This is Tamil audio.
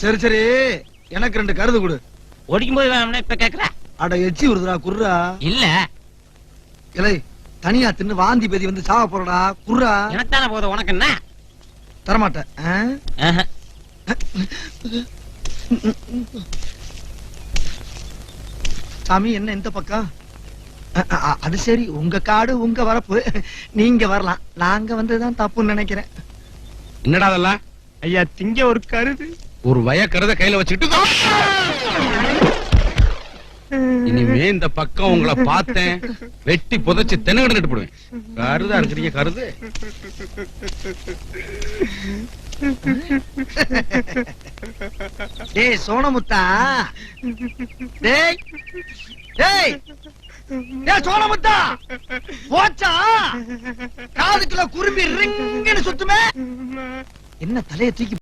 சரி சரி. எனக்கு ரெண்டு கருது கொடு. ஒடிக்கும் போது வேணும்னா இப்ப கேக்குற? அட எச்சி வருதுடா குர்ரா இல்ல. இலை தனியா தின்னு வாந்தி பேதி வந்து சாவ போறடா குர்ரா எனக்கு தானே போதும் உனக்கு என்ன? தரமாட்டேன். சாமி என்ன இந்த பக்கம்? அது சரி. உங்க காடு உங்க வரப்பு. நீங்க வரலாம். நாங்க வந்ததுதான் தப்புன்னு நினைக்கிறேன். என்னடா அதெல்லாம்? ஐயா திங்க ஒரு கருது. ஒரு வய கருத கையில வச்சுக்கிட்டு இனிமே இந்த பக்கம் உங்களை பார்த்தேன். வெட்டி புதைச்சு தென்னகடன் நட்டு போடுவேன் கருதா இருக்கிறீங்க கருது. டேய் சோனமுத்தா டேய் டேய். டேய் சோனமுத்தா போச்சா? காதுக்குள்ள குரும்பி ரிங்குன்னு சுத்துமே. என்ன தலையை தூக்கி